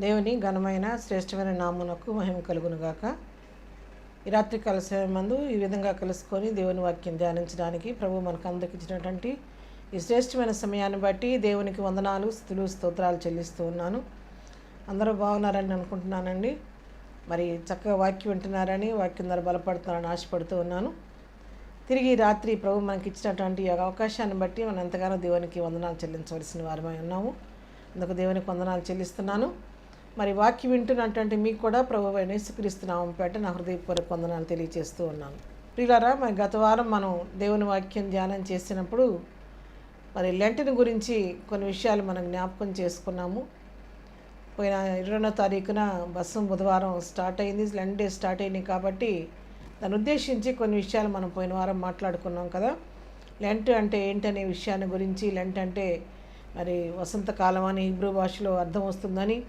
దేవుని ఘనమైన శ్రేష్టమైన నామునకు మహిమ కలుగునుగాక ఈ రాత్రి కలిసే మందు ఈ విధంగా కలుసుకొని దేవుని వాక్యం ధ్యానించడానికి ప్రభు మనకు అందరికిచ్చినటువంటి ఈ శ్రేష్టమైన సమయాన్ని బట్టి దేవునికి వందనాలు స్థుతులు స్తోత్రాలు చెల్లిస్తూ ఉన్నాను. అందరూ బాగున్నారని అనుకుంటున్నానండి. మరి చక్కగా వాక్యం వింటున్నారని వాక్యం ద్వారా బలపడుతున్నారని ఆశపడుతూ ఉన్నాను. తిరిగి రాత్రి ప్రభు మనకి ఇచ్చినటువంటి అవకాశాన్ని బట్టి మనం ఎంతగానో దేవునికి వందనాలు చెల్లించవలసిన వారమై ఉన్నాము. అందుకు దేవునికి వందనాలు చెల్లిస్తున్నాను. మరి వాక్యం వింటున్నటువంటి మీకు కూడా ప్రభు యేసుక్రీస్తున్నాం పేట నా హృదయపూర్వక వందనాలు తెలియజేస్తూ ఉన్నాను. ప్రియులారా మరి గత వారం మనం దేవుని వాక్యం ధ్యానం చేసినప్పుడు మరి లెంటని గురించి కొన్ని విషయాలు మనం జ్ఞాపకం చేసుకున్నాము. పోయిన ఇరవై తారీఖున బస్సు బుధవారం స్టార్ట్ అయింది. లెంట్ డే స్టార్ట్ అయినాయి కాబట్టి దాన్ని ఉద్దేశించి కొన్ని విషయాలు మనం పోయిన వారం మాట్లాడుకున్నాం కదా. లెంట్ అంటే ఏంటనే విషయాన్ని గురించి లెంట్ అంటే మరి వసంతకాలం అని హిబ్రూ భాషలో అర్థం వస్తుందని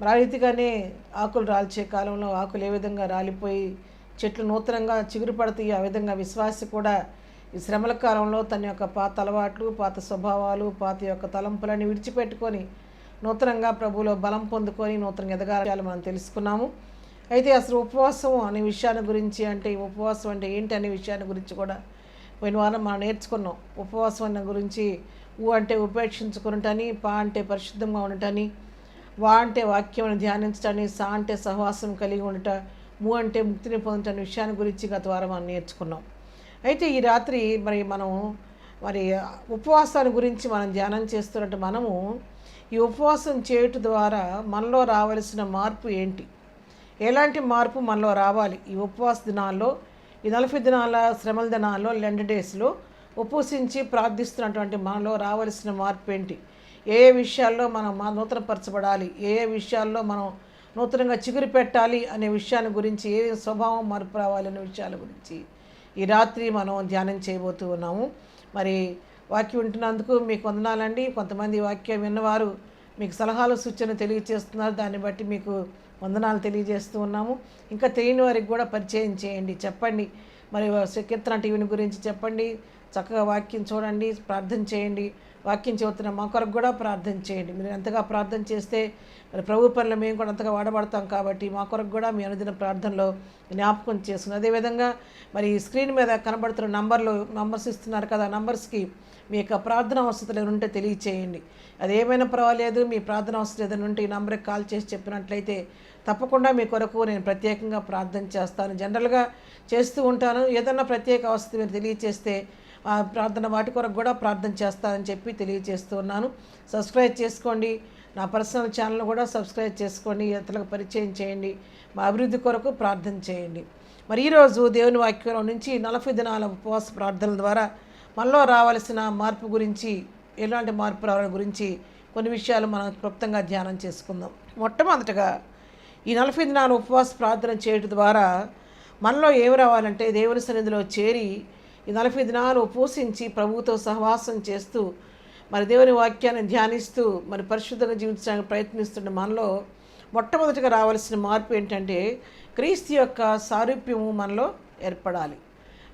రీతిగానే ఆకులు రాల్చే కాలంలో ఆకులు ఏ విధంగా రాలిపోయి చెట్లు నూతనంగా చిగురు పడతాయి ఆ విధంగా విశ్వాసి కూడా ఈ శ్రమల కాలంలో తన యొక్క పాత అలవాట్లు పాత స్వభావాలు పాత యొక్క తలంపులని విడిచిపెట్టుకొని నూతనంగా ప్రభువులో బలం పొందుకొని నూతనంగా ఎదగాలని మనం తెలుసుకున్నాము. అయితే అసలు ఉపవాసం అనే విషయాన్ని గురించి అంటే ఈ ఉపవాసం అంటే ఏంటి అనే విషయాన్ని గురించి కూడా పోయిన వారం మనం నేర్చుకున్నాం. ఉపవాసం అన్న గురించి ఊ అంటే ఉపేక్షించుకున్నటని పా అంటే పరిశుద్ధంగా ఉండటని వా అంటే వాక్యమును ధ్యానించటని సా అంటే సహవాసం కలిగి ఉండట ము అంటే ముక్తిని పొందటని విషయాన్ని గురించి గత వారం మనం నేర్చుకున్నాం. అయితే ఈ రాత్రి మరి మనం మరి ఉపవాసాన్ని గురించి మనం ధ్యానం చేస్తున్నట్టు మనము ఈ ఉపవాసం చేయటం ద్వారా మనలో రావలసిన మార్పు ఏంటి? ఎలాంటి మార్పు మనలో రావాలి? ఈ ఉపవాస దినాల్లో ఈ నలభై దినాల శ్రమల దినాల్లో లెండ్ డేస్లో ఉపవసించి ప్రార్థిస్తున్నటువంటి మనలో రావలసిన మార్పు ఏంటి? ఏ ఏ విషయాల్లో మనం మా నూతనపరచబడాలి ఏ ఏ విషయాల్లో మనం నూతనంగా చిగురు పెట్టాలి అనే విషయాన్ని గురించి ఏ స్వభావం మార్పు రావాలి అనే విషయాల గురించి ఈ రాత్రి మనం ధ్యానం చేయబోతూ ఉన్నాము. మరి వాక్యం వింటున్నందుకు మీకు వందనాలండి. కొంతమంది వాక్యం విన్నవారు మీకు సలహాలు సూచనలు తెలియజేస్తున్నారు. దాన్ని బట్టి మీకు వందనాలు తెలియజేస్తూ ఉన్నాము. ఇంకా తెలియని వారికి కూడా పరిచయం చేయండి చెప్పండి. మరి కీర్తన టీవీని గురించి చెప్పండి. చక్కగా వాక్యం చూడండి ప్రార్థన చేయండి. వాక్యం చెబుతున్న మా కొరకు కూడా ప్రార్థన చేయండి. మీరు ఎంతగా ప్రార్థన చేస్తే మరి ప్రభు పనులు మేము కూడా అంతగా వాడబడతాం కాబట్టి మా కొరకు కూడా మీ అనుదిన ప్రార్థనలో జ్ఞాపకం చేసుకుని అదేవిధంగా మరి స్క్రీన్ మీద కనబడుతున్న నంబర్లు నంబర్స్ ఇస్తున్నారు కదా నంబర్స్కి మీ యొక్క ప్రార్థన అవసరం ఉంటే తెలియచేయండి. అది ఏమైనా పర్వాలేదు మీ ప్రార్థన అవసరం ఏదైనా ఉంటే ఈ నంబర్కి కాల్ చేసి చెప్పినట్లయితే తప్పకుండా మీ కొరకు నేను ప్రత్యేకంగా ప్రార్థన చేస్తాను. జనరల్గా చేస్తూ ఉంటాను. ఏదన్నా ప్రత్యేక అవసరం మీరు తెలియచేస్తే ప్రార్థన వాటి కొరకు కూడా ప్రార్థన చేస్తానని చెప్పి తెలియజేస్తూ ఉన్నాను సబ్స్క్రైబ్ చేసుకోండి. నా పర్సనల్ ఛానల్ కూడా సబ్స్క్రైబ్ చేసుకోండి. ఇతరులకు పరిచయం చేయండి. మా అభివృద్ధి కొరకు ప్రార్థన చేయండి. మరి ఈరోజు దేవుని వాక్యం నుంచి నలభై దినాల ఉపవాస ప్రార్థనల ద్వారా మనలో రావాల్సిన మార్పు గురించి ఎలాంటి మార్పు రావడం గురించి కొన్ని విషయాలు మనం క్లుప్తంగా ధ్యానం చేసుకుందాం. మొట్టమొదటగా ఈ నలభై దినాల ఉపవాస ప్రార్థన చేయడం ద్వారా మనలో ఏమి రావాలంటే దేవుని సన్నిధిలో చేరి ఈ నలభై దినాలు ఉపవసించి ప్రభువుతో సహవాసం చేస్తూ మరి దేవుని వాక్యాన్ని ధ్యానిస్తూ మరి పరిశుద్ధంగా జీవించడానికి ప్రయత్నిస్తున్న మనలో మొట్టమొదటిగా రావాల్సిన మార్పు ఏంటంటే క్రీస్తు యొక్క సారూప్యము మనలో ఏర్పడాలి.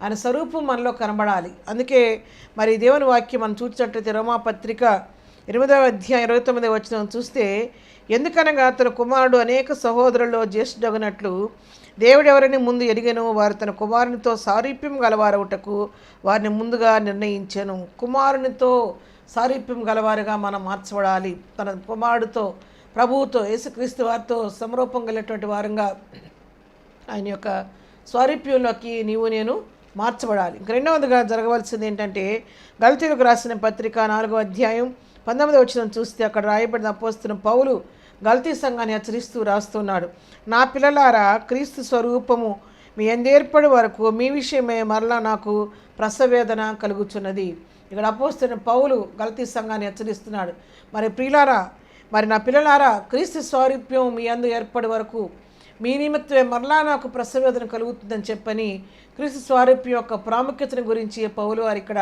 ఆయన స్వరూపం మనలో కనబడాలి. అందుకే మరి దేవుని వాక్యం మనం చూసినట్లయితే రోమాపత్రిక ఎనిమిదవ అధ్యాయం ఇరవై తొమ్మిదవ వచ్చిన చూస్తే ఎందుకనగా అతను కుమారుడు అనేక సహోదరుల్లో జ్యేష్ఠగినట్లు దేవుడెవరిని ముందు ఎరిగను వారు తన కుమారునితో సారూప్యం గలవారవుటకు వారిని ముందుగా నిర్ణయించాను. కుమారునితో సారూప్యం గలవారుగా మనం మార్చబడాలి. తన కుమారుడితో ప్రభువుతో యేసుక్రీస్తు వారితో సమరూపం కలిగినటువంటి వారంగా ఆయన యొక్క స్వారూప్యంలోకి నీవు నేను మార్చబడాలి. ఇంక రెండవదిగా జరగవలసింది ఏంటంటే గల్తీలకు రాసిన పత్రిక నాలుగో అధ్యాయం పంతొమ్మిది వచ్చిన చూస్తే అక్కడ రాయబడిన అపోస్తున్న పౌలు గల్తీ సంఘాన్ని హెచ్చరిస్తూ రాస్తున్నాడు. నా పిల్లలారా క్రీస్తు స్వరూపము మీ ఎందేర్పడి వరకు మీ విషయమే మరలా నాకు ప్రసవేదన కలుగుచున్నది. ఇక్కడ అపోస్తున్న పౌలు గల్తీ సంఘాన్ని హెచ్చరిస్తున్నాడు. మరి ప్రియులారా మరి నా పిల్లలారా క్రీస్తు స్వారూప్యం మీ అందు ఏర్పడి వరకు మీ నిమిత్తమే మరలా నాకు ప్రసవేదన కలుగుతుందని చెప్పని క్రీస్తు స్వారూప్యం యొక్క ప్రాముఖ్యతను గురించి పౌలు వారు ఇక్కడ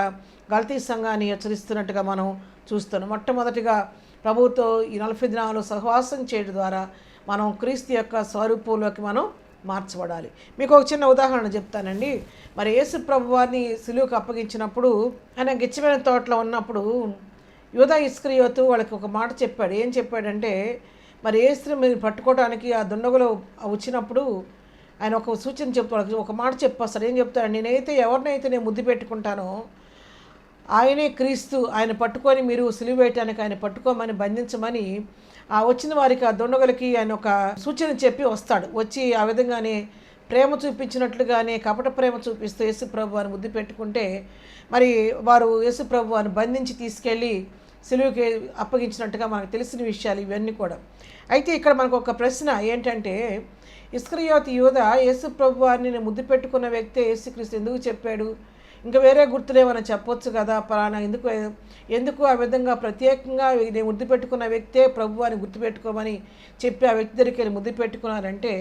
గల్తీ సంఘాన్ని హెచ్చరిస్తున్నట్టుగా మనం చూస్తున్నాం. మొట్టమొదటిగా ప్రభుతో ఈ నలభై దినాలు సహవాసం చేయడం ద్వారా మనం క్రీస్తు యొక్క స్వరూపంలోకి మనం మార్చబడాలి. మీకు ఒక చిన్న ఉదాహరణ చెప్తానండి. మరి యేసు ప్రభు వారిని సిలువుకు అప్పగించినప్పుడు ఆయన గిచ్చమైన తోటలో ఉన్నప్పుడు యువత ఇస్క్రియోతు వాళ్ళకి ఒక మాట చెప్పాడు. ఏం చెప్పాడంటే మరి ఏసు మీరు పట్టుకోవడానికి ఆ దుండగులు వచ్చినప్పుడు ఆయన ఒక సూచన చెప్తాడు ఒక మాట చెప్పేస్తాడు ఏం చెప్తాడు? నేనైతే ఎవరినైతే నేను ముద్దు పెట్టుకుంటానో ఆయనే క్రీస్తు ఆయన పట్టుకొని మీరు సిలువ వేయటానికి ఆయన పట్టుకోమని బంధించమని ఆ వచ్చిన వారికి ఆ దొండగలకి ఆయన ఒక సూచన చెప్పి వస్తాడు. వచ్చి ఆ విధంగానే ప్రేమ చూపించినట్లుగానే కపట ప్రేమ చూపిస్తూ యేసు ప్రభు వారిని ముద్దు పెట్టుకుంటే మరి వారు యేసు ప్రభు వారిని బంధించి తీసుకెళ్ళి సిలువుకి అప్పగించినట్టుగా మనకు తెలిసిన విషయాలు ఇవన్నీ కూడా. అయితే ఇక్కడ మనకు ఒక ప్రశ్న ఏంటంటే ఇస్క్రియోతి యోధ యేసు ప్రభు వారిని నేను ముద్దు పెట్టుకున్న వ్యక్తే యేసుక్రీస్తు ఎందుకు చెప్పాడు? ఇంకా వేరే గుర్తులేమని చెప్పొచ్చు కదా పలానా. ఎందుకు ఎందుకు ఆ విధంగా ప్రత్యేకంగా నేను ముద్దు పెట్టుకున్న వ్యక్తే ప్రభు అని గుర్తుపెట్టుకోమని చెప్పి ఆ వ్యక్తి దగ్గరికి వెళ్ళి ముద్దు పెట్టుకున్నారంటే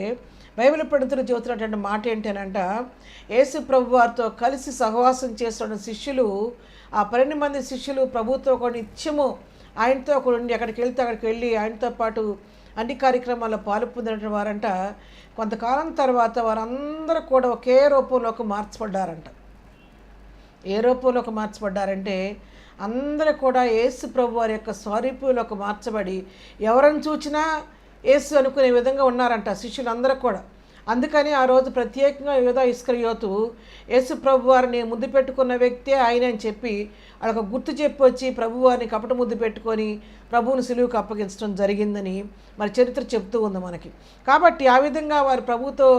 బైబిల్ పండితులు చెబుతున్నటువంటి మాట ఏంటనంట యేసు ప్రభు వారితో కలిసి సహవాసం చేస్తున్న శిష్యులు ఆ పన్నెండు మంది శిష్యులు ప్రభుత్వం ఒక నిత్యము ఆయనతో ఒక ఉండి అక్కడికి వెళ్తే అక్కడికి వెళ్ళి ఆయనతో పాటు అన్ని కార్యక్రమాల్లో పాలు పొందినటువంటి వారంట. కొంతకాలం తర్వాత వారందరూ కూడా ఒకే రూపంలోకి మార్చబడ్డారంట. ఏ రూపంలోకి మార్చబడ్డారంటే అందరూ కూడా యేసు ప్రభు వారి యొక్క స్వరూపంలోకి మార్చబడి ఎవరిని చూచినా యేసు అనుకునే విధంగా ఉన్నారంట శిష్యులందరూ కూడా. అందుకని ఆ రోజు ప్రత్యేకంగా యోధా ఇస్కరియోతు యేసు ప్రభు వారిని ముద్దు పెట్టుకున్న వ్యక్తే ఆయన అని చెప్పి వాళ్ళకు గుర్తు చెప్పి వచ్చి ప్రభు వారిని కపట ముద్దు పెట్టుకొని ప్రభువుని సులువుకు అప్పగించడం జరిగిందని మరి చరిత్ర చెప్తూ ఉంది మనకి. కాబట్టి ఆ విధంగా వారు ప్రభుతో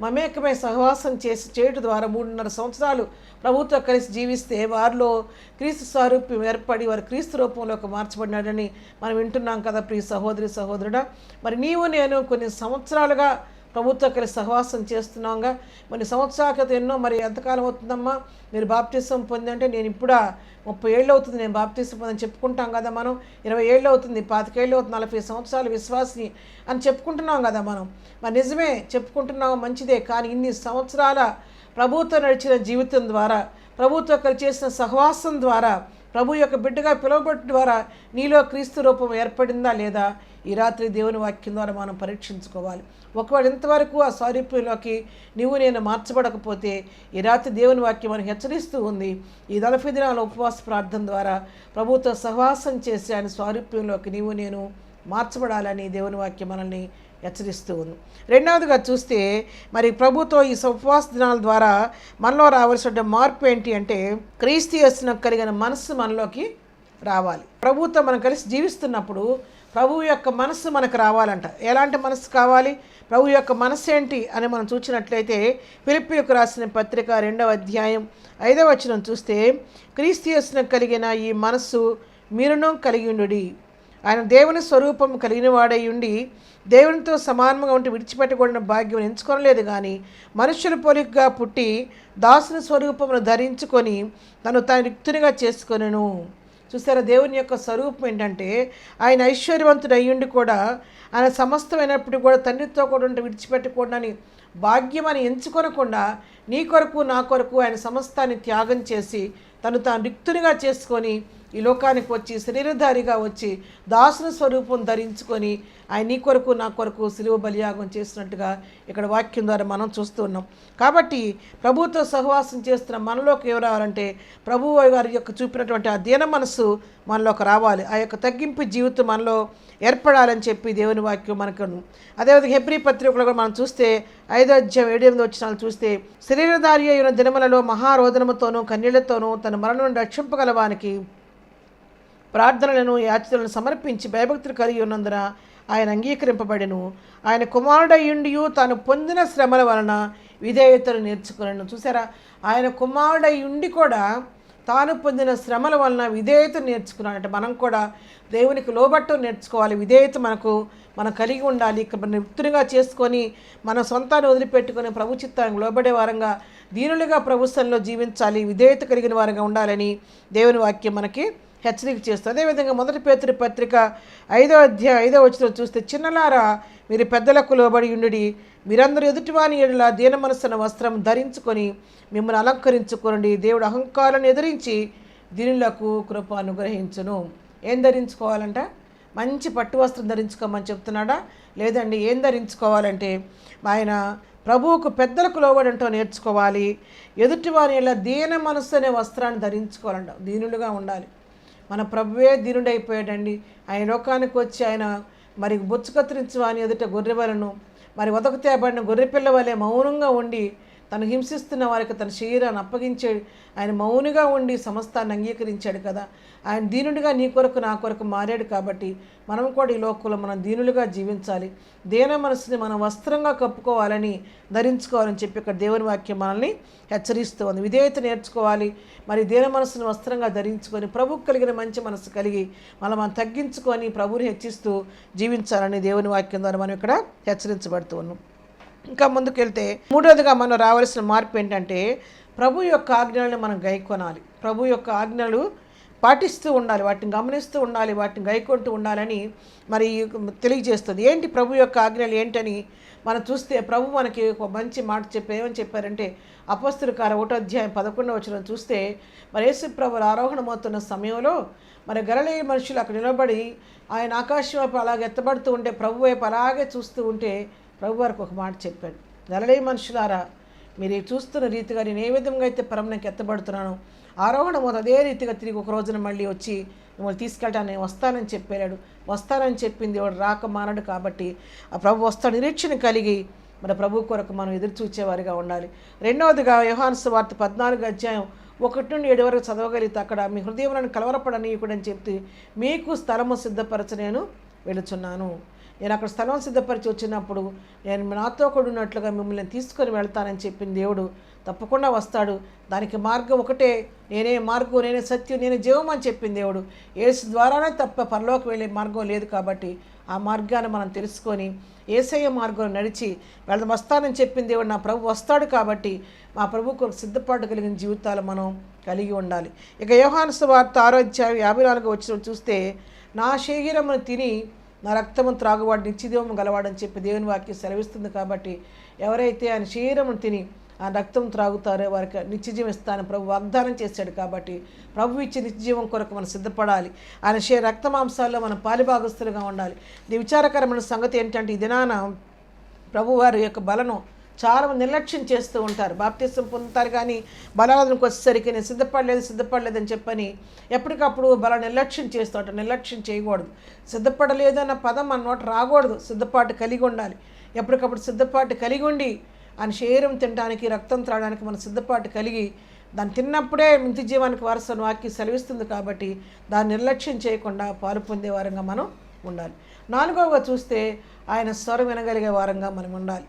మమేకమై సహవాసం చేసి చేయడం ద్వారా మూడున్నర సంవత్సరాలు ప్రభుతో కలిసి జీవిస్తే వారిలో క్రీస్తు స్వరూపం ఏర్పడి వారు క్రీస్తు రూపంలోకి మార్చబడినాడని మనం వింటున్నాం కదా ప్రియ సహోదరి సహోదరుడా. మరి నీవు నేను కొన్ని సంవత్సరాలుగా ప్రభుత్వం కలిసి సహవాసం చేస్తున్నాంగా. మరి సంవత్సరాల క్రితం ఎన్నో మరి ఎంతకాలం అవుతుందమ్మా? మీరు బాప్తీసం పొందంటే నేను ఇప్పుడా ముప్పై ఏళ్ళు అవుతుంది నేను బాప్తీసం పొందని చెప్పుకుంటాం కదా మనం. ఇరవై ఏళ్ళు అవుతుంది పాతికేళ్ళు అవుతుంది నలభై సంవత్సరాలు విశ్వాసిని అని చెప్పుకుంటున్నాం కదా మనం. మరి నిజమే చెప్పుకుంటున్నాం మంచిదే కానీ ఇన్ని సంవత్సరాల ప్రభుత్వం నడిచిన జీవితం ద్వారా ప్రభుత్వం కలిసి చేసిన సహవాసం ద్వారా ప్రభు యొక్క బిడ్డగా పిలువబడి ద్వారా నీలో క్రీస్తు రూపం ఏర్పడిందా లేదా? ఈ రాత్రి దేవుని వాక్యం ద్వారా మనం పరీక్షించుకోవాలి. ఒకవేళ ఇంతవరకు ఆ స్వారూప్యంలోకి నువ్వు నేను మార్చబడకపోతే ఈ రాత్రి దేవుని వాక్యం మనకు హెచ్చరిస్తూ ఉంది. ఈ నలభై దినాల ఉపవాస ప్రార్థన ద్వారా ప్రభుత్వ సహవాసం చేసి ఆయన స్వారూప్యంలోకి నీవు నేను మార్చబడాలని దేవుని వాక్యం మనల్ని హెచ్చరిస్తూ ఉంది. రెండవదిగా చూస్తే మరి ప్రభుత్వం ఈ ఉపవాస దినాల ద్వారా మనలో రావాల్సిన మార్పు ఏంటి అంటే క్రీస్తు చేసిన కలిగిన మనస్సు మనలోకి రావాలి. ప్రభుత్వం మనం కలిసి జీవిస్తున్నప్పుడు ప్రభు యొక్క మనస్సు మనకు రావాలంట. ఎలాంటి మనస్సు కావాలి? ప్రభు యొక్క మనస్సు ఏంటి అని మనం చూసినట్లయితే పిలిపిలకు రాసిన పత్రిక రెండవ అధ్యాయం ఐదవ వచనం చూస్తే క్రీస్తు కలిగిన ఈ మనస్సు మీరును కలిగి ఆయన దేవుని స్వరూపం కలిగిన వాడై ఉండి దేవునితో సమానంగా ఉంటే విడిచిపెట్టకూడని భాగ్యం ఎంచుకోలేదు కానీ మనుషుల పోలికగా పుట్టి దాసుని స్వరూపమును ధరించుకొని తను తన రిక్తునిగా చేసుకొనెను. చూసారా? దేవుని యొక్క స్వరూపం ఏంటంటే ఆయన ఐశ్వర్యవంతుడు అయ్యుండి కూడా ఆయన సమస్తమైనప్పుడు కూడా తండ్రితో కూడా ఉంటే విడిచిపెట్టకూడదని భాగ్యం అని ఎంచుకొనకుండా నీ కొరకు నా కొరకు ఆయన సమస్తాన్ని త్యాగం చేసి తను తాను రిక్తునిగా చేసుకొని ఈ లోకానికి వచ్చి శరీరధారిగా వచ్చి దాసుని స్వరూపం ధరించుకొని ఆయన నీ కొరకు నా కొరకు సిలువ బలియాగం చేసినట్టుగా ఇక్కడ వాక్యం ద్వారా మనం చూస్తున్నాం కాబట్టి ప్రభుతో సహవాసం చేస్తున్న మనలోకి ఎవరు రావాలంటే ప్రభు వారి యొక్క చూపినటువంటి ఆ దీన మనసు మనలోకి రావాలి. ఆ యొక్క తగ్గింపు జీవితం మనలో ఏర్పడాలని చెప్పి దేవుని వాక్యం మనకు అదేవిధంగా హెబ్రి పత్రికలో కూడా మనం చూస్తే ఐదో అధ్యాయం ఏడు ఎనిమిది వచ్చిన చూస్తే శరీరధారి అయిన దినములలో మహారోదనముతోనూ కన్నీళ్ళతోనూ తన మరణం రక్షింపగలవానికి ప్రార్థనలను యాచనలను సమర్పించి భయభక్తులు కలిగి ఉన్నందున ఆయన అంగీకరింపబడెను. ఆయన కుమారుడయ్యుండియు తాను పొందిన శ్రమల వలన విధేయతను నేర్చుకున్నాను చూసారా ఆయన కుమారుడయ్యుండి కూడా తాను పొందిన శ్రమల వలన విధేయత నేర్చుకున్నాడంటే. మనం కూడా దేవునికి లోబట్టు నేర్చుకోవాలి. విధేయత మనకు మనం కలిగి ఉండాలి. నిపుణుగా చేసుకొని మన సొంతాన్ని వదిలిపెట్టుకొని ప్రభు చిత్తానికి లోబడే వారంగా దీనులుగా ప్రభుత్వంలో జీవించాలి. విధేయత కలిగిన వారంగా ఉండాలని దేవుని వాక్యం మనకి హెచ్చరిక చేస్తుంది అదేవిధంగా మొదటి పేతురి పత్రిక ఐదో అధ్యాయ ఐదో వచ్చిన చూస్తే చిన్నలారా మీరు పెద్దలకు లోబడి ఉండి మీరందరూ ఎదుటివాని ఎడల దీన మనస్సున వస్త్రం ధరించుకొని మిమ్మల్ని అలంకరించుకోండి దేవుడు అహంకారాన్ని ఎదిరించి దీనులకు కృప అనుగ్రహించును. ఏం ధరించుకోవాలంట? మంచి పట్టు వస్త్రం ధరించుకోమని చెప్తున్నాడా? లేదండి ఏం ధరించుకోవాలంటే ఆయన ప్రభువుకు పెద్దలకు లోబడంటో నేర్చుకోవాలి. ఎదుటివారి ఇలా దీన మనస్సు అనే వస్త్రాన్ని ధరించుకోవాలంట. దీనులుగా ఉండాలి. మన ప్రభువే దీనుడైపోయాడండి. ఆయన లోకానికి వచ్చి ఆయన మరి బొచ్చు కత్తిరించు అని ఎదుట గొర్రెవలను మరి వదకు తేబడిన గొర్రెపిల్ల వలె మౌనంగా ఉండి తను హింసిస్తున్న వారికి తన శరీరాన్ని అప్పగించాడు ఆయన మౌనిగా ఉండి సమస్తాన్ని అంగీకరించాడు కదా. ఆయన దీనుడిగా నీ కొరకు నా కొరకు మారాడు కాబట్టి మనం కూడా ఈ లోకంలో మనం దీనులుగా జీవించాలి. దేన మనసుని మనం వస్త్రంగా కప్పుకోవాలని ధరించుకోవాలని చెప్పి ఇక్కడ దేవుని వాక్యం మనల్ని హెచ్చరిస్తుంది విధేయత నేర్చుకోవాలి. మరి దేన మనసుని వస్త్రంగా ధరించుకొని ప్రభుకు కలిగిన మంచి మనసు కలిగి మనం మనం తగ్గించుకొని ప్రభుని హెచ్చిస్తూ జీవించాలని దేవుని వాక్యం ద్వారా మనం ఇక్కడ హెచ్చరించబడుతూ ఉన్నాం. ఇంకా ముందుకెళ్తే మూడవదిగా మనం రావాల్సిన మార్పు ఏంటంటే ప్రభు యొక్క ఆజ్ఞలను మనం గైకొనాలి. ప్రభు యొక్క ఆజ్ఞలు పాటిస్తూ ఉండాలి వాటిని గమనిస్తూ ఉండాలి వాటిని గైకొంటూ ఉండాలని మరి తెలియజేస్తుంది. ఏంటి ప్రభు యొక్క ఆజ్ఞలు ఏంటని మనం చూస్తే ప్రభు మనకి ఒక మంచి మాట చెప్పి ఏమని చెప్పారంటే అపస్తుల కార ఒకటో అధ్యాయం పదకొండవ వచ్చిన చూస్తే మరి యేసు ప్రభులు ఆరోహణమవుతున్న సమయంలో మరి గరళీ మనుషులు అక్కడ నిలబడి ఆయన ఆకాశం వైపు అలాగే ఎత్తబడుతూ ఉంటే ప్రభు వైపు అలాగే చూస్తూ ఉంటే ప్రభు వారికి ఒక మాట చెప్పాడు. నలలే మనుషులారా మీరు చూస్తున్న రీతిగా నేను ఏ విధంగా అయితే పరమనికి ఎత్తబడుతున్నాను ఆరోహణ మొదలు అదే రీతిగా తిరిగి ఒక రోజున మళ్ళీ వచ్చి మిమ్మల్ని తీసుకెళ్ళటాను నేను వస్తానని చెప్పాడు వస్తానని చెప్పింది వాడు రాక మానడు కాబట్టి ఆ ప్రభు వస్తాడు. నిరీక్షణ కలిగి మన ప్రభు కొరకు మనం ఎదురు చూచేవారిగా ఉండాలి. రెండవదిగా యోహాన్స్ వార్త పద్నాలుగు అధ్యాయం ఒకటి నుండి ఏడు వరకు చదవగలిగితే అక్కడ మీ హృదయములను కలవరపడనీయకుడని చెప్తే మీకు స్థలము సిద్ధపరచ నేను వెళుచున్నాను నేను అక్కడ స్థలం సిద్ధపరిచి వచ్చినప్పుడు నేను నాతో కూడా ఉన్నట్లుగా మిమ్మల్ని తీసుకొని వెళ్తానని చెప్పిన దేవుడు తప్పకుండా వస్తాడు. దానికి మార్గం ఒకటే. నేనే మార్గం నేనే సత్యం నేనే జీవం అని చెప్పిన దేవుడు. ఏసు ద్వారానే తప్ప పరలోకి వెళ్ళే మార్గం లేదు కాబట్టి ఆ మార్గాన్ని మనం తెలుసుకొని ఏసయ్య మార్గం నడిచి వెళ్దాం వస్తానని చెప్పిన దేవుడు నా ప్రభు వస్తాడు కాబట్టి మా ప్రభుకు సిద్ధపాటు కలిగిన జీవితాలు మనం కలిగి ఉండాలి. ఇక యోహాను వార్త ఆరోగ్య యాభై నాలుగు వచ్చిన చూస్తే నా శరీరమును తిని నా రక్తము త్రాగువాడు నిత్యదేవము గలవాడని చెప్పి దేవుని వాక్యం సెలవిస్తుంది కాబట్టి ఎవరైతే ఆయన శరీరమును తిని ఆ రక్తం త్రాగుతారో వారికి నిత్యజీవం ఇస్తానని ప్రభు వాగ్దానం చేశాడు కాబట్టి ప్రభు ఇచ్చే నిత్యజీవం కొరకు మనం సిద్ధపడాలి. ఆయన శరీర రక్త మాంసాల్లో మనం పాలిభాగస్తులుగా ఉండాలి. ఇది విచారకరమైన సంగతి ఏంటంటే ఈ దినాన ప్రభువారి యొక్క బలను చాలా మంది నిర్లక్ష్యం చేస్తూ ఉంటారు. బాప్తిసం పొందుతారు కానీ బలాలకు వచ్చేసరికి నేను సిద్ధపడలేదు సిద్ధపడలేదని చెప్పని ఎప్పటికప్పుడు బల నిర్లక్ష్యం చేస్తూ ఉంటారు. నిర్లక్ష్యం చేయకూడదు. సిద్ధపడలేదు అన్న పదం మన నోట రాకూడదు. సిద్ధపాటు కలిగి ఉండాలి. ఎప్పటికప్పుడు సిద్ధపాటు కలిగి ఉండి ఆయన శరీరం తినడానికి రక్తం త్రాగడానికి మన సిద్ధపాటు కలిగి దాన్ని తిన్నప్పుడే మింతి జీవానికి వారసుని వాక్యం సెలవిస్తుంది కాబట్టి దాన్ని నిర్లక్ష్యం చేయకుండా పాలు పొందే వారంగా మనం ఉండాలి. నాలుగవగా చూస్తే ఆయన స్వరం వినగలిగే వారంగా మనం ఉండాలి.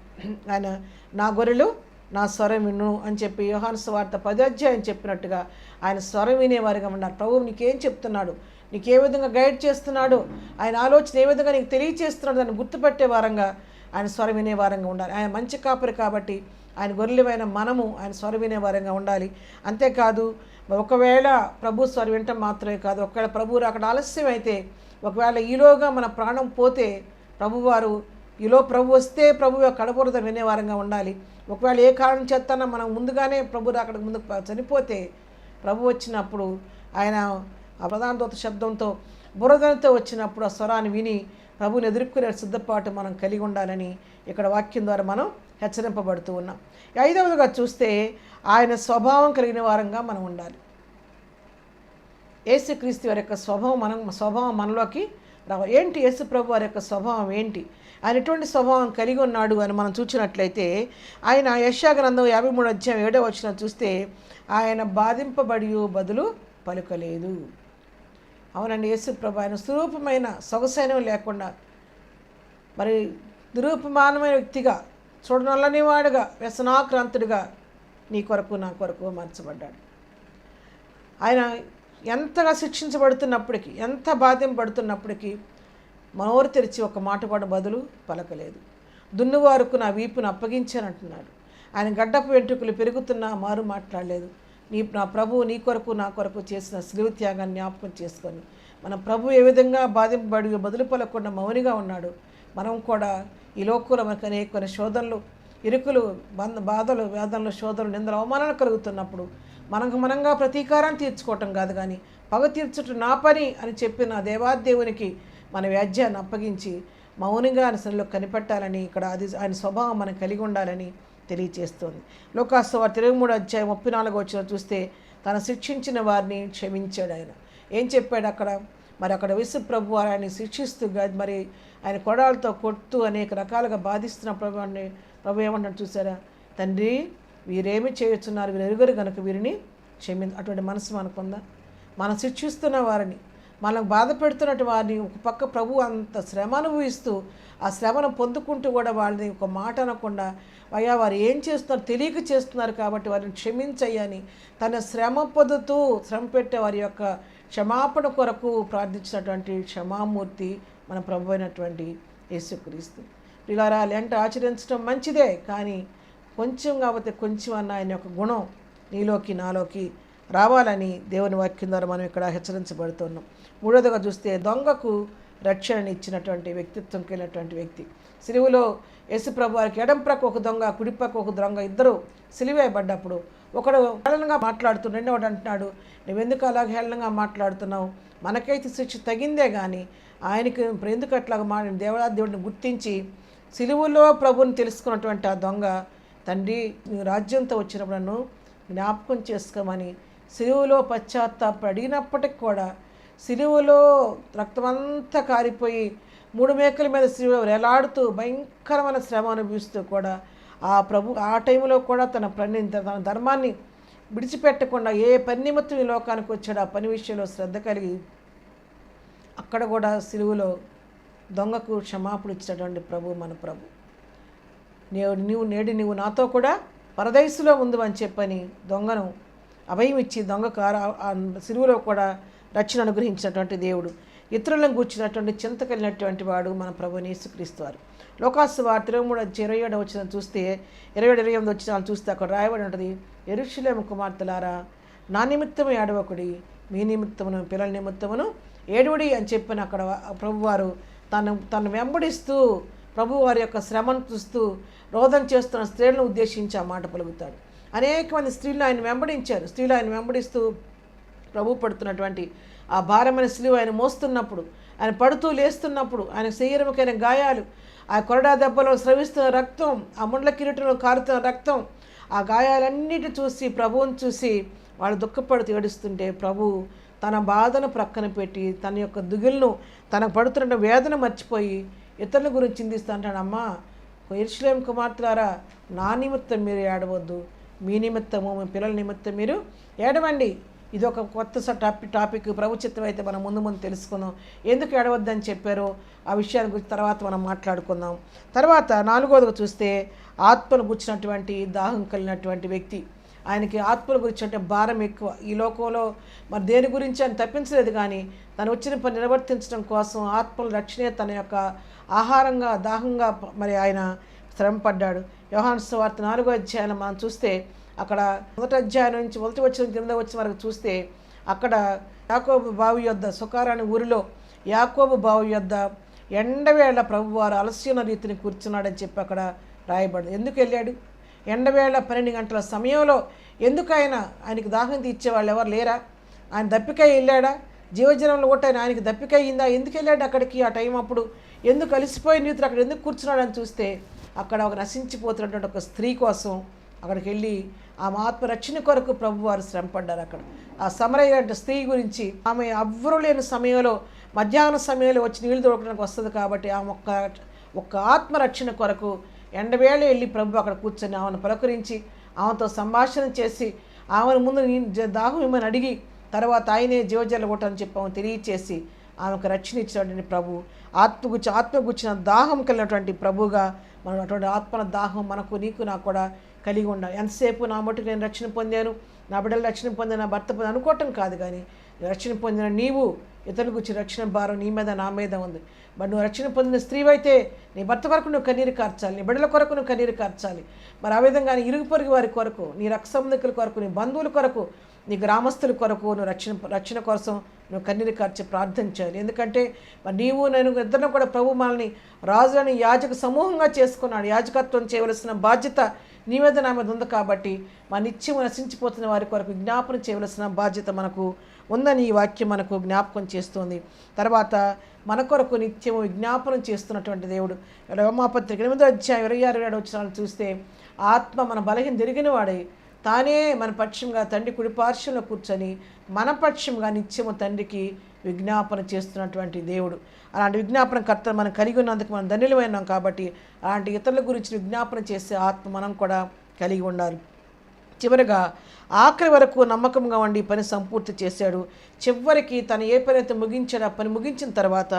ఆయన నా గొర్రెలు నా స్వరం విను అని చెప్పి యోహాను వార్త పదాధ్యాయం చెప్పినట్టుగా ఆయన స్వరం వినేవారుగా ఉండాలి ప్రభువు నీకేం చెప్తున్నాడు? నీకు ఏ విధంగా గైడ్ చేస్తున్నాడు? ఆయన ఆలోచన ఏ విధంగా నీకు తెలియచేస్తున్నాడు? దాన్ని గుర్తుపట్టే వారంగా ఆయన స్వరం వినే వారంగా ఉండాలి. ఆయన మంచి కాపరి కాబట్టి ఆయన గొర్రెలమైన మనము ఆయన స్వరం వినే వారంగా ఉండాలి. అంతేకాదు ఒకవేళ ప్రభు స్వరం వినటం మాత్రమే కాదు ఒకవేళ ప్రభు అక్కడ ఆలస్యం అయితే ఒకవేళ ఈలోగా మన ప్రాణం పోతే ప్రభువారు ఈలో ప్రభు వస్తే ప్రభు యొక్క కడపూరత వినేవారంగా ఉండాలి. ఒకవేళ ఏ కారణం చేస్తానో మనం ముందుగానే ప్రభు అక్కడికి ముందు చనిపోతే ప్రభు వచ్చినప్పుడు ఆయన ఆ ప్రధాన దూత శబ్దంతో బురదలతో వచ్చినప్పుడు ఆ స్వరాన్ని విని ప్రభుని ఎదుర్కొనే సిద్ధపాటు మనం కలిగి ఉండాలని ఇక్కడ వాక్యం ద్వారా మనం హెచ్చరింపబడుతూ ఉన్నాం. ఐదవదిగా చూస్తే ఆయన స్వభావం కలిగిన వారంగా మనం ఉండాలి. ఏసుక్రీస్తు వారి యొక్క స్వభావం మనం స్వభావం మనలోకి ఏంటి యేసు ప్రభు వారి యొక్క స్వభావం ఏంటి? ఆయన ఎటువంటి స్వభావం కలిగి ఉన్నాడు అని మనం చూసినట్లయితే ఆయన యశా గ్రంథం యాభై మూడు అధ్యాయం ఏడో వచ్చిన చూస్తే ఆయన బాధింపబడి బదులు పలుకలేదు. అవునండి యేసు ప్రభు ఆయన స్వరూపమైన సొగసైనం లేకుండా మరి నిరూపమానమైన వ్యక్తిగా చూడనల్లని వాడుగా వ్యసనాక్రాంతుడిగా నీ కొరకు నా కొరకు మార్చబడ్డాడు. ఆయన ఎంతగా శిక్షించబడుతున్నప్పటికీ ఎంత బాధింపబడుతున్నప్పటికీ మనోరు తెరిచి ఒక మాట కూడా బదులు పలకలేదు. దున్నువారుకు నా వీపును అప్పగించానంటున్నాడు. ఆయన గడ్డపు వెంట్రుకలు పెరుగుతున్నా మారు మాట్లాడలేదు. నీ నా ప్రభు నీ కొరకు నా కొరకు చేసిన శిలువ త్యాగాన్ని జ్ఞాపకం చేసుకొని మన ప్రభు ఏ విధంగా బాధింపబడి బదులు పలకుండా మౌనిగా ఉన్నాడు మనం కూడా ఈ లోకంలో మనకు అనేక శోధనలు ఇరుకులు బంధ బాధలు వేదనలు శోధనలు నిందలు అవమానాలు కలుగుతున్నప్పుడు మనకు మనంగా ప్రతీకారం తీర్చుకోవటం కాదు కానీ పగ తీర్చుట నా పని అని చెప్పిన దేవాదేవునికి మన వ్యాజ్యాన్ని అప్పగించి మౌనంగా ఆయన సన్నిలో కనిపెట్టాలని ఇక్కడ అది ఆయన స్వభావం మనం కలిగి ఉండాలని తెలియచేస్తుంది. లోకాస్తవ ఇరవై మూడు అధ్యాయం ముప్పై నాలుగు వచ్చిన చూస్తే తను శిక్షించిన వారిని క్షమించాడు ఆయన. ఏం చెప్పాడు అక్కడ? మరి అక్కడ విసు ప్రభు ఆయన్ని శిక్షిస్తూ మరి ఆయన కొడాలతో కొడుతూ అనేక రకాలుగా బాధిస్తున్న ప్రభు ప్రభు ఏమంటాడు చూసారా? తండ్రి వీరేమి చేయుచున్నారు? వీరు ఎరుగరు కనుక వీరిని క్షమి అటువంటి మనసు మనకుందా మనం శిక్షిస్తున్న వారిని మనం బాధ పెడుతున్నట్టు వారిని ఒక పక్క ప్రభు అంత శ్రమ అనుభవిస్తూ ఆ శ్రమను పొందుకుంటూ కూడా వాళ్ళని ఒక మాట అనకుండా అయ్యా వారు ఏం చేస్తున్నారు? తెలియక చేస్తున్నారు కాబట్టి వారిని క్షమించయ్యని తన శ్రమ పొందుతూ శ్రమ పెట్టే వారి యొక్క క్షమాపణ కొరకు ప్రార్థించినటువంటి క్షమామూర్తి మన ప్రభు అయినటువంటి యేసుక్రీస్తు. ఇలా లెంట ఆచరించడం మంచిదే కానీ కొంచెం కాకపోతే కొంచెం అన్న ఆయన యొక్క గుణం నీలోకి నాలోకి రావాలని దేవుని వాక్యం ద్వారా మనం ఇక్కడ హెచ్చరించబడుతున్నాం. మూడోదిగా చూస్తే దొంగకు రక్షణని ఇచ్చినటువంటి వ్యక్తిత్వం కలిగినటువంటి వ్యక్తి. సిలువలో యేసుప్రభు వారికి ఎడం ప్రక్క ఒక దొంగ కుడిప్రకు ఒక దొంగ ఇద్దరు సిలివేయబడ్డప్పుడు ఒకడు హేళనంగా మాట్లాడుతూ రెండవడు అంటున్నాడు నువ్వెందుకు అలాగ హేళనంగా మాట్లాడుతున్నావు? మనకైతే శిక్ష తగిందే కానీ ఆయనకి ఎందుకు అట్లాగ మా దేవడా దేవుడిని గుర్తించి సిలువులో ప్రభుని తెలుసుకున్నటువంటి ఆ దొంగ తండ్రి నీ రాజ్యంతో వచ్చినప్పుడు నన్ను జ్ఞాపకం చేసుకోమని సిలువలో పశ్చాత్తాప అడిగినప్పటికి కూడా సిలువలో రక్తమంతా కారిపోయి మూడు మేకల మీద సిలువ వేలాడుతూ భయంకరమైన శ్రమ అనుభవిస్తూ కూడా ఆ ప్రభు ఆ టైంలో కూడా తన పని తన ధర్మాన్ని విడిచిపెట్టకుండా ఏ పని నిమిత్తం ఈ లోకానికి వచ్చాడు ఆ పని విషయంలో శ్రద్ధ కలిగి అక్కడ కూడా సిలువలో దొంగకు క్షమాపణ ఇచ్చినటువంటి ప్రభు మన ప్రభు. నీవు నీవు నేడు నీవు నాతో కూడా పరదయసులో ఉంది అని చెప్పని దొంగను అభయం ఇచ్చి దొంగకు ఆ- కూడా రక్షణ అనుగ్రహించినటువంటి దేవుడు. ఇతరులను కూర్చున్నటువంటి చింత కలిగినటువంటి వాడు మన ప్రభు యేసుక్రీస్తు వారు. లోకాసు వారు ఇరవై మూడు ఇరవై ఏడు వచ్చిన చూస్తే ఇరవై ఏడు ఇరవై ఎనిమిది వచ్చిన చూస్తే అక్కడ రాయబడి ఉంటుంది ఎరుషులేము కుమార్తెలారా నా నిమిత్తము ఏడవకుడి మీ నిమిత్తమును పిల్లల నిమిత్తమును ఏడువుడి అని చెప్పిన అక్కడ ప్రభువారు తను తను వెంబడిస్తూ ప్రభు వారి యొక్క శ్రమను చూస్తూ రోదన చేస్తున్న స్త్రీలను ఉద్దేశించి ఆ మాట పలుకుతాడు. అనేక మంది స్త్రీలు ఆయన వెంబడించారు. స్త్రీలు ఆయన వెంబడిస్తూ ప్రభు పడుతున్నటువంటి ఆ భారమైన స్త్రీలు ఆయన మోస్తున్నప్పుడు ఆయన పడుతూ లేస్తున్నప్పుడు ఆయన శరీరముకైన గాయాలు ఆ కొరడా దెబ్బలో స్రవిస్తున్న రక్తం ఆ ముండ్ల కిరీటంలో కారుతున్న రక్తం ఆ గాయాలన్నిటి చూసి ప్రభువుని చూసి వాళ్ళు దుఃఖపడుతూ ఏడుస్తుంటే ప్రభు తన బాధను ప్రక్కన పెట్టి తన యొక్క దుగిలను తనకు పడుతున్న వేదన మర్చిపోయి ఇతరుల గురించి చిందిస్తా అంటాడు. అమ్మా ఎరుషులేం కుమార్తెలారా నా నిమిత్తం మీరు ఏడవద్దు. మీ నిమిత్తము మీ పిల్లల నిమిత్తం మీరు ఏడవండి. ఇది ఒక కొత్త స- టాపిక్ టాపిక్. ప్రభుత్వం అయితే మనం ముందు ముందు తెలుసుకుందాం ఎందుకు ఏడవద్దని చెప్పారో? ఆ విషయాన్ని గురించి తర్వాత మనం మాట్లాడుకుందాం. తర్వాత నాలుగోదిగా చూస్తే ఆత్మను గుచ్చినటువంటి దాహం కలిగినటువంటి వ్యక్తి ఆయనకి ఆత్మల గురించి అంటే భారం ఎక్కువ. ఈ లోకంలో మరి దేని గురించి ఆయన తప్పించలేదు కానీ తను వచ్చిన పని నిర్వర్తించడం కోసం ఆత్మల రక్షణే తన యొక్క ఆహారంగా దాహంగా మరి ఆయన శ్రమపడ్డాడు. యోహాను వార్త నాలుగో అధ్యాయం మనం చూస్తే అక్కడ మొదటి అధ్యాయం నుంచి మొదటి వచ్చిన కింద వచ్చిన వరకు చూస్తే అక్కడ యాకోబు బావి యొద్ద సుకారాని ఊరిలో యాకోబు బావి యొద్ద ఎండవేళ ప్రభువారు అలస్యన రీతిని కూర్చున్నాడని చెప్పి అక్కడ రాయబడింది. ఎందుకు వెళ్ళాడు? ఎండవేళ పన్నెండు గంటల సమయంలో ఎందుకు ఆయన ఆయనకి దాహం తీర్చే వాళ్ళు ఎవరు లేరా? ఆయన దప్పికై వెళ్ళాడా? జీవజనంలో కూడా ఆయన ఆయనకి దప్పిక అయిందా? ఎందుకు వెళ్ళాడు అక్కడికి ఆ టైం అప్పుడు? ఎందుకు కలిసిపోయిన రీతిలో అక్కడ ఎందుకు కూర్చున్నాడని చూస్తే అక్కడ ఒక నశించిపోతున్నటువంటి ఒక స్త్రీ కోసం అక్కడికి వెళ్ళి ఆమె ఆత్మ రక్షణ కొరకు ప్రభు వారు శ్రమపడ్డారు అక్కడ. ఆ సమరయ్య అంటే స్త్రీ గురించి ఆమె ఎవ్వరూ లేని సమయంలో మధ్యాహ్న సమయంలో వచ్చి నీళ్ళు దొరకడానికి వస్తుంది కాబట్టి ఆమె ఒక్క ఒక్క ఆత్మ రక్షణ కొరకు ఎండవేళ వెళ్ళి ప్రభు అక్కడ కూర్చొని ఆమెను పలకరించి ఆమెతో సంభాషణ చేసి ఆమెను ముందు దాహం ఇమ్మని అడిగి తర్వాత ఆయనే జీవజల కొట్టని చెప్పి ఆమె తెలియచేసి ఆమెకు రక్షణ ఇచ్చినటువంటి ప్రభు ఆత్మగుచ్చి ఆత్మగుచ్చిన దాహం కలిగినటువంటి ప్రభుగా మనం అటువంటి ఆత్మల దాహం మనకు నీకు నాకు కూడా కలిగి ఉండాలి. ఎంతసేపు నా మటుకు నేను రక్షణ పొందాను? నా బిడ్డలు రక్షణ పొందాను నా భర్త పొందాను అనుకోవటం కాదు కానీ రక్షణ పొందిన నీవు ఇతరుల గురించి రక్షణ భారం నీ మీద నా మీద ఉంది. మరి నువ్వు రక్షణ పొందిన స్త్రీవైతే నీ భర్త కొరకు నువ్వు కన్నీరు కార్చాలి నీ బిడ్డల కొరకు నువ్వు కన్నీరు కార్చాలి. మరి ఆ విధంగా నీ ఇరుగు పొరుగు వారి కొరకు నీ రక్త సంబంధికుల కొరకు నీ బంధువుల కొరకు నీ గ్రామస్తుల కొరకు నువ్వు రక్షణ రక్షణ కోసం నువ్వు కన్నీరు కార్చి ప్రార్థన చేయాలి. ఎందుకంటే మరి నీవు నేను ఇద్దరు కూడా ప్రభు మనల్ని రాజులని యాజక సమూహంగా చేసుకున్నాడు. యాజకత్వం చేయవలసిన బాధ్యత నీ మీద నా మీద ఉంది కాబట్టి మన నిత్యం నశించిపోతున్న వారి కొరకు జ్ఞాపనం చేయవలసిన బాధ్యత మనకు ఉందని ఈ వాక్యం మనకు జ్ఞాపకం చేస్తుంది. తర్వాత మన కొరకు నిత్యము విజ్ఞాపనం చేస్తున్నటువంటి దేవుడు. రోమాపత్రిక ఎనిమిదో అధ్యాయం ఇరవై ఆరు ఏడు వచ్చిన చూస్తే ఆత్మ మన బలహీన తిరిగిన వాడే తానే మన పక్షంగా తండ్రి కుడి పార్శ్వంలో కూర్చొని మన పక్షంగా నిత్యము తండ్రికి విజ్ఞాపన చేస్తున్నటువంటి దేవుడు. అలాంటి విజ్ఞాపన కర్త మనం కలిగి ఉన్నందుకు మనం ధన్యులమైనాం కాబట్టి అలాంటి ఇతరుల గురించి విజ్ఞాపన చేసే ఆత్మ మనం కూడా కలిగి ఉండాలి. చివరిగా ఆఖరి వరకు నమ్మకంగా ఉండి పని సంపూర్తి చేశాడు. చివరికి తను ఏ పని అయితే ముగించాడో ఆ పని ముగించిన తర్వాత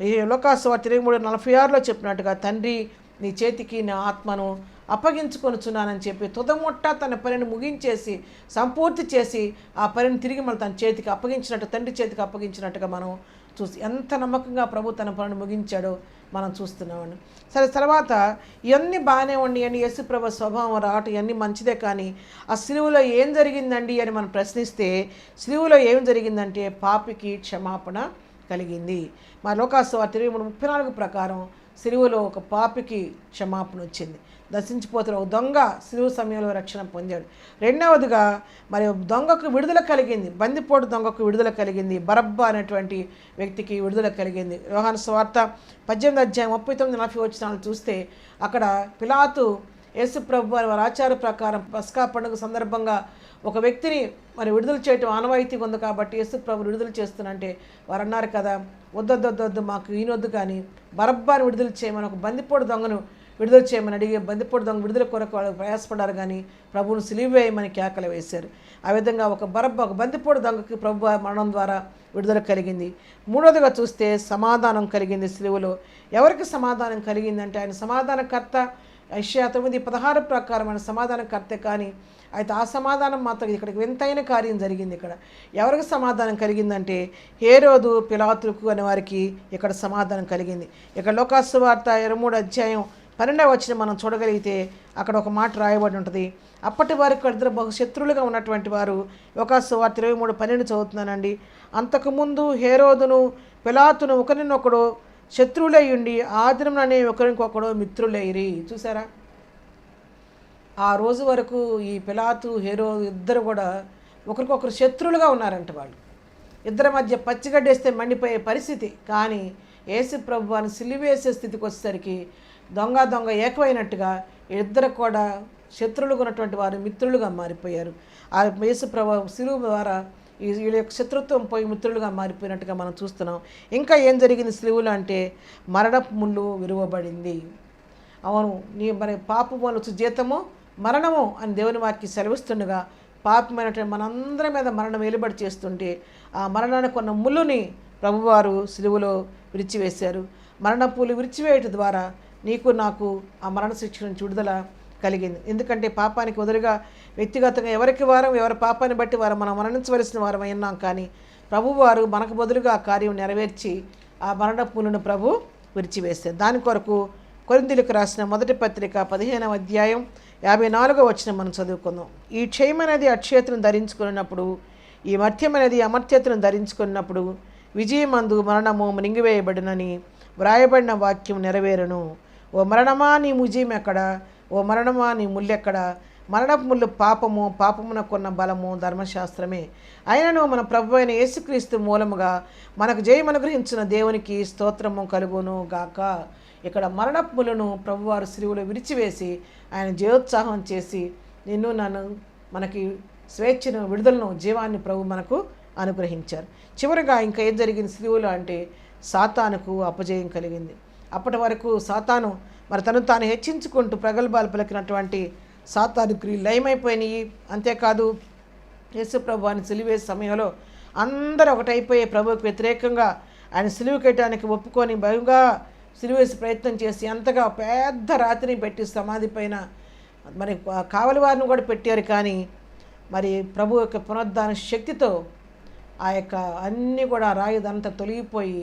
ఈ లోకాసవ ఇరవై మూడు నలభై ఆరులో చెప్పినట్టుగా తండ్రి నీ చేతికి నా ఆత్మను అప్పగించుకొనుచున్నానని చెప్పి తుదముట్ట తన పనిని ముగించేసి సంపూర్తి చేసి ఆ పనిని తిరిగి మళ్ళీ తన చేతికి అప్పగించినట్టు తండ్రి చేతికి అప్పగించినట్టుగా మనం చూసి ఎంత నమ్మకంగా ప్రభు తన పనిని ముగించాడో మనం చూస్తున్నామండి. సరే తర్వాత ఇవన్నీ బాగానే ఉండి అని యేసుప్రభ స్వభావం రావటం ఇవన్నీ మంచిదే కానీ ఆ సిలువలో ఏం జరిగిందండి అని మనం ప్రశ్నిస్తే సిలువలో ఏం జరిగిందంటే పాపికి క్షమాపణ కలిగింది. మా లోకాసు ఇరవై మూడు ముప్పై నాలుగు ప్రకారం సిలువలో ఒక పాపికి క్షమాపణ వచ్చింది. దర్శించిపోతున్న ఒక దొంగ సిలువు సమయంలో రక్షణ పొందాడు. రెండవదిగా మరి దొంగకు విడుదల కలిగింది. బందిపోటు దొంగకు విడుదల కలిగింది. బరబ్బా అనేటువంటి వ్యక్తికి విడుదల కలిగింది. రోహన్ స్వార్థ పద్దెనిమిది అధ్యాయం ముప్పై తొమ్మిది నలభై వచ్చినాలు చూస్తే అక్కడ పిలాతు యేసు ప్రభు వారి వారి ఆచార ప్రకారం పస్కా పండుగ సందర్భంగా ఒక వ్యక్తిని మరి విడుదల చేయటం ఆనవాయితీగా ఉంది కాబట్టి యేసు ప్రభు విడుదల చేస్తున్నంటే వారు అన్నారు కదా వద్దొద్దొద్దొద్దు మాకు ఈయనొద్దు కానీ బరబ్బాని విడుదల చేయమని ఒక బందిపోటు దొంగను విడుదల చేయమని అడిగి బందిపోటు దొంగ విడుదల కొరకు వాళ్ళు ప్రయాసపడ్డారు కానీ ప్రభువును సిలివేయమని కేకలు వేశారు. ఆ విధంగా ఒక బరబ్బ ఒక బందిపోటు దొంగకి ప్రభు మరణం ద్వారా విడుదల కలిగింది. మూడోదిగా చూస్తే సమాధానం కలిగింది సిలువలో. ఎవరికి సమాధానం కలిగిందంటే ఆయన సమాధానకర్త ఐషియా తొమ్మిది పదహారు ప్రకారం ఆయన సమాధానకర్తే కానీ అయితే ఆ సమాధానం మాత్రం ఇక్కడికి వింతైన కార్యం జరిగింది ఇక్కడ. ఎవరికి సమాధానం కలిగిందంటే హేరోదు పిలాతులకు అనే వారికి ఇక్కడ సమాధానం కలిగింది. ఇక్కడ లోకాసు వార్త ఇరవై మూడు అధ్యాయం పన్నెండవ వచ్చిన మనం చూడగలిగితే అక్కడ ఒక మాట రాయబడి ఉంటుంది. అప్పటి వారికి ఇద్దరు బహు శత్రువులుగా ఉన్నటువంటి వారు ఒక వార్త ఇరవై మూడు పన్నెండు చదువుతున్నానండి. అంతకుముందు హేరోదును పిలాతును ఒకరినొకడు శత్రువులై ఉండి ఆ అనే ఒకరికొకడు మిత్రులైరి. చూసారా ఆ రోజు వరకు ఈ పిలాతు హేరో ఇద్దరు కూడా ఒకరికొకరు శత్రువులుగా ఉన్నారంట వాళ్ళు. ఇద్దరి మధ్య పచ్చిగడ్డేస్తే మండిపోయే పరిస్థితి. కానీ యేసు ప్రభు వారిని సిలివేసే స్థితికి వచ్చేసరికి దొంగ దొంగ ఏకమైనట్టుగా ఇద్దరు కూడా శత్రువులుగా ఉన్నటువంటి వారు మిత్రులుగా మారిపోయారు. ఆ యేసు ప్రభు సిలువ ద్వారా ఈ వీళ్ళ యొక్క శత్రుత్వం పోయి మిత్రులుగా మారిపోయినట్టుగా మనం చూస్తున్నాం. ఇంకా ఏం జరిగింది శిలువులు అంటే మరణపు ముళ్ళు విరువబడింది. అవును నీ మరి పాపం వలచు జీతము మరణము అని దేవుని వారికి సెలవిస్తుండగా పాపమైనటువంటి మనందరి మీద మరణం వెలుబడి చేస్తుంటే ఆ మరణానికి ఉన్న ముళ్ళుని ప్రభువారు సిలువలో విరిచివేశారు. మరణపూలు విరిచివేయటం ద్వారా నీకు నాకు ఆ మరణ శిక్ష నుంచి విడుదల కలిగింది. ఎందుకంటే పాపానికి వదులుగా వ్యక్తిగతంగా ఎవరికి వారం ఎవరి పాపాన్ని బట్టి వారు మనం మరణించవలసిన వారం అయినాం కానీ ప్రభువారు మనకు బదులుగా ఆ కార్యం నెరవేర్చి ఆ మరణ పూలను ప్రభు విరిచివేస్తే దాని కొరకు కొరిందులకు రాసిన మొదటి పత్రిక పదిహేనవ అధ్యాయం యాభై నాలుగో వచ్చిన మనం చదువుకుందాం. ఈ క్షయమనేది అక్షయతను ధరించుకున్నప్పుడు ఈ మర్త్యమనేది అమర్త్యతను ధరించుకున్నప్పుడు విజయమందు మరణము మృంగివేయబడినని వ్రాయబడిన వాక్యం నెరవేరును. ఓ మరణమా నీ ముజీం ఎక్కడ? ఓ మరణమా నీ ముల్లెక్కడ మరణపు ముళ్ళు పాపము పాపమునకున్న బలము ధర్మశాస్త్రమే. అయినను మన ప్రభు అయిన యేసుక్రీస్తు మూలముగా మనకు జయం అనుగ్రహించిన దేవునికి స్తోత్రము కలుగును గాక. ఇక్కడ మరణపులను ప్రభువారు శ్రీవులు విరిచివేసి ఆయన జయోత్సాహం చేసి నిన్ను నన్ను మనకి స్వేచ్ఛను విడుదలను జీవాన్ని ప్రభు మనకు అనుగ్రహించారు. చివరిగా ఇంకా ఏం జరిగింది శ్రీవులు అంటే సాతానుకు అపజయం కలిగింది. అప్పటి వరకు సాతాను మరి తను తాను హెచ్చించుకుంటూ ప్రగల్భాలు పలికినటువంటి సాతాను క్రియలు లయమైపోయినాయి అంతేకాదు యేసు ప్రభు అని సిలువేసే సమయంలో అందరూ ఒకటైపోయే ప్రభువుకు వ్యతిరేకంగా ఆయన సిలువుకేయటానికి ఒప్పుకొని భయంగా సిలువేసి ప్రయత్నం చేసి అంతగా పెద్ద రాత్రిని పెట్టి సమాధి పైన మరి కావలి వారిని కూడా పెట్టారు. కానీ మరి ప్రభు యొక్క పునరుద్ధాన శక్తితో ఆ యొక్క అన్నీ కూడా రాయుదంతా తొలగిపోయి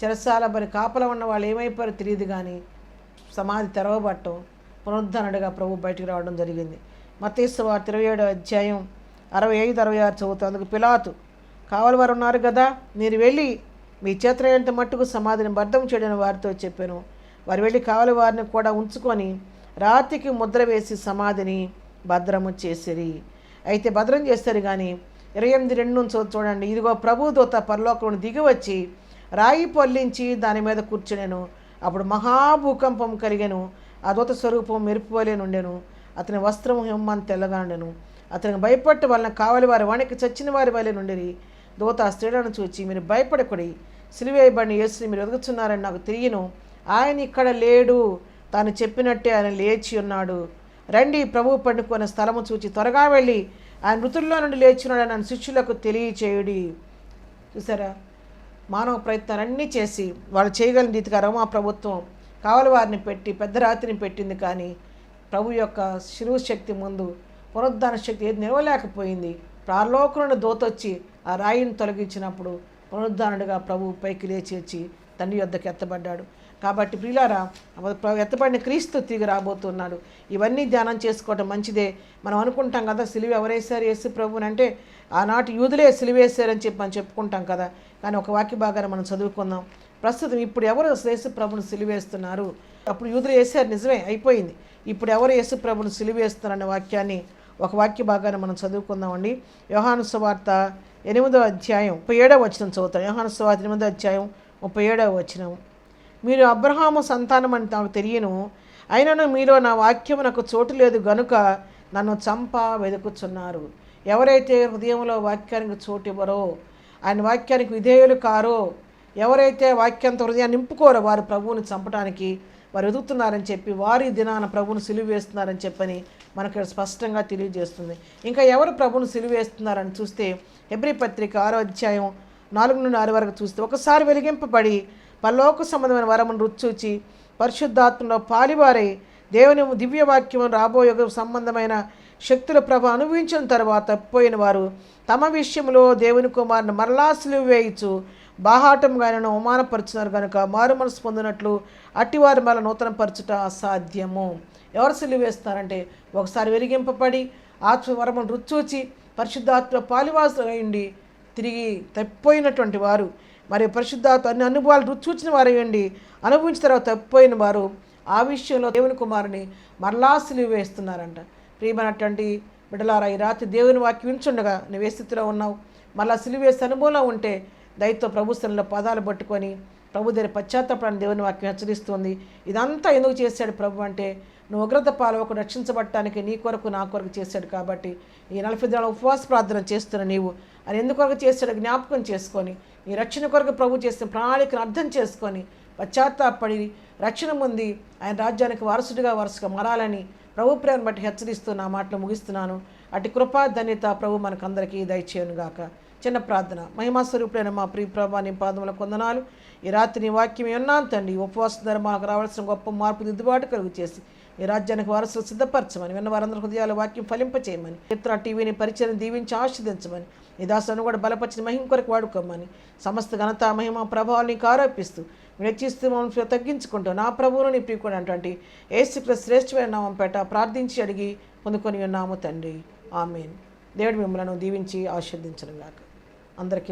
చెరసాల మరి కాపల ఉన్న వాళ్ళు ఏమైపోయారో తెలియదు కానీ సమాధి తెరవబట్టం పునరుద్ధరణగా ప్రభు బయటకు రావడం జరిగింది. మతేశ్వ వార్త ఇరవై ఏడో అధ్యాయం అరవై ఐదు అరవై ఆరు చదువుతాం. అందుకు పిలాతు కావాలి వారు ఉన్నారు కదా మీరు వెళ్ళి మీ చేతనైనంత మట్టుకు సమాధిని బద్దం చేయడని వారితో చెప్పాను. వారు వెళ్ళి కావాలి వారిని కూడా ఉంచుకొని రాతికి ముద్ర వేసి సమాధిని భద్రము చేసిరి. అయితే భద్రం చేస్తారు కానీ ఇరవై ఎనిమిది రెండు నుంచి చూడండి. ఇదిగో ప్రభు దూత పరలోకం దిగి వచ్చి రాయి పొల్లించి దాని మీద కూర్చునేను. అప్పుడు మహాభూకంపం కలిగాను. ఆ దూత స్వరూపం మెరుపువలే నుండెను అతని వస్త్రం హిమ్మని తెల్లగా ఉండెను. అతనికి భయపట్టు వలన కావలి వారి వానికి చచ్చిన వారి వలె నుండిరి. దూత ఆ స్త్రీలను చూచి మీరు భయపడకుడి. సిలివేయబడిన యేసుని మీరు ఎదుగుతున్నారని నాకు తెలియను. ఆయన ఇక్కడ లేడు. తాను చెప్పినట్టే ఆయన లేచి ఉన్నాడు. రండి ప్రభువు పండుకున్న స్థలము చూచి త్వరగా వెళ్ళి ఆయన మృతుల్లో నుండి లేచున్నాడని నన్ను శిష్యులకు తెలియచేయుడి. చూసారా? మానవ ప్రయత్నాలన్నీ చేసి వాళ్ళు చేయగలిగిన రీతిగా రమా ప్రభుత్వం కావలి వారిని పెట్టి పెద్ద రాత్రిని పెట్టింది కానీ ప్రభు యొక్క శిరువు శక్తి ముందు పునరుద్ధాన శక్తి ఏది నిలవలేకపోయింది. ప్రాలోకులను దోతొచ్చి ఆ రాయిని తొలగించినప్పుడు పునరుద్ధానుడిగా ప్రభు పైకి లేచి వచ్చి తండ్రి యొద్దకు ఎత్తబడ్డాడు. కాబట్టి ప్రియులారా ఎత్తపడిన ఎత్తబడిన క్రీస్తు తిరిగి రాబోతున్నాడు. ఇవన్నీ ధ్యానం చేసుకోవటం మంచిదే. మనం అనుకుంటాం కదా సిలువ ఎవరేశారు? యేసు ప్రభుని అంటే ఆనాటి యూదులే సిలువేశారని చెప్పి మనం చెప్పుకుంటాం కదా. కానీ ఒక వాక్య భాగాన్ని మనం చదువుకుందాం. ప్రస్తుతం ఇప్పుడు ఎవరు యేసు ప్రభుని సిలువేస్తున్నారు? అప్పుడు యూదులు వేసారు నిజమే అయిపోయింది. ఇప్పుడు ఎవరు యేసు ప్రభుని సిలువేస్తున్నారనే వాక్యాన్ని ఒక వాక్య భాగాన్ని మనం చదువుకుందామండి. యోహాను సువార్త ఎనిమిదో అధ్యాయం ముప్పై ఏడవ వచనం చదువుతాం. యోహాను సువార్త ఎనిమిదో అధ్యాయం ముప్పై ఏడవ వచనం. మీరు అబ్రహాము సంతానం అని నాకు తెలియను. అయినను మీలో నా వాక్యము నాకు చోటు లేదు గనుక నన్ను చంప వెతుకుచున్నారు ఎవరైతే హృదయంలో వాక్యానికి చోటు ఇవ్వరో ఆయన వాక్యానికి విధేయులు కారో ఎవరైతే వాక్యంతో హృదయాన్ని నింపుకోరో వారు ప్రభువుని చంపడానికి వారు ఎదుగుతున్నారని చెప్పి వారి దినాన ప్రభువుని సిలువ వేస్తున్నారని చెప్పని మనకు స్పష్టంగా తెలియజేస్తుంది. ఇంకా ఎవరు ప్రభువుని సిలువ వేస్తున్నారని చూస్తే ఎబ్రి పత్రిక ఆరో అధ్యాయం నాలుగు నుండి ఆరు వరకు చూస్తే ఒకసారి వెలిగింపబడి పల్లోక సంబంధమైన వరమును రుచూచి పరిశుద్ధాత్మలో పాలివారై దేవుని దివ్యవాక్యం రాబోయే సంబంధమైన శక్తుల ప్రభ అనుభవించిన తర్వాత పోయిన వారు తమ విషయంలో దేవుని కుమారుని మరలా వేయిచు వేయచ్చు బాహాటంగా ఆయనను అవమానపరుచున్నారు కనుక మారు మనసు పొందినట్లు అట్టివారి మరల నూతన పరచుట అసాధ్యము. ఎవరు సిలువ వేస్తారంటే ఒకసారి వెలిగింపబడి ఆత్మవరమును రుచూచి పరిశుద్ధాత్మ పాలివాసులు అయ్యండి తిరిగి తప్పిపోయినటువంటి వారు మరి పరిశుద్ధాత్మ అన్ని అనుభవాలు రుచి చూచిన వారు అనుభవించిన తర్వాత తప్పిపోయిన వారు ఆ విషయంలో దేవుని కుమారుని మరలా సిలువ వేస్తున్నారంట. ప్రియమైనటువంటి బిడలారా ఈ రాత్రి దేవుని వాక్యం ఉంచుండగా నువ్వు ఏ స్థితిలో ఉన్నావు? మళ్ళా సిలువ వేసే అనుభవంలో ఉంటే దయతో ప్రభుత్వంలో పదాలు పట్టుకొని ప్రభు దగ్గర పశ్చాత్తాపడాన్ని దేవుని వాక్యం హెచ్చరిస్తుంది. ఇదంతా ఎందుకు చేశాడు ప్రభు అంటే నువ్వు ఉగ్రత పాలవకు రక్షించబడటానికి నీ కొరకు నా కొరకు చేశాడు కాబట్టి ఈ నలభై దినాల ఉపవాస ప్రార్థన చేస్తున్న నీవు అని ఎందుకొరకు చేశాడు జ్ఞాపకం చేసుకొని నీ రక్షణ కొరకు ప్రభు చేసిన ప్రణాళికను అర్థం చేసుకొని పశ్చాత్తాపడి రక్షణ పొంది ఆయన రాజ్యానికి వారసుడిగా వరుసగా మారాలని ప్రభు ప్రేమను బట్టి హెచ్చరిస్తూ నా మాటలు ముగిస్తున్నాను. అటు కృపా ధన్యత ప్రభు మనకందరికీ దయచేయను గాక. చిన్న ప్రార్థన. మహిమా స్వరూపుడైన మా ప్రియ ప్రభా నీ పాదముల కొందనాలు. ఈ రాత్రి నీ వాక్యం ఉన్నాను తండ్రి. ఉపవాసం ధర మాకు రావాల్సిన గొప్ప మార్పు దిద్దుబాటు కలుగు చేసి ఈ రాజ్యానికి వారసులు సిద్ధపరచమని విన్న వారందరి హృదయాల వాక్యం ఫలింపచేయమని చిత్ర టీవీని పరిచయం దీవించి ఆస్వాదించమని ఈ దాసులను కూడా బలపరిచిన మహిం కొరకు వాడుకోమని సమస్త ఘనత మహిమ ప్రభావాలు ఆరోపిస్తూ వెచ్చిస్తూ మమ్మల్ని తగ్గించుకుంటూ నా ప్రభువును నీ ప్రియకుడు అటువంటి ఏసుక్ల శ్రేష్ఠమైన నామం పేట ప్రార్థించి అడిగి పొందుకొని ఉన్నాము తండ్రి. ఆమెన్. దేవుడు మిమ్మలను దీవించి ఆస్వాదించను గాక అందరికీ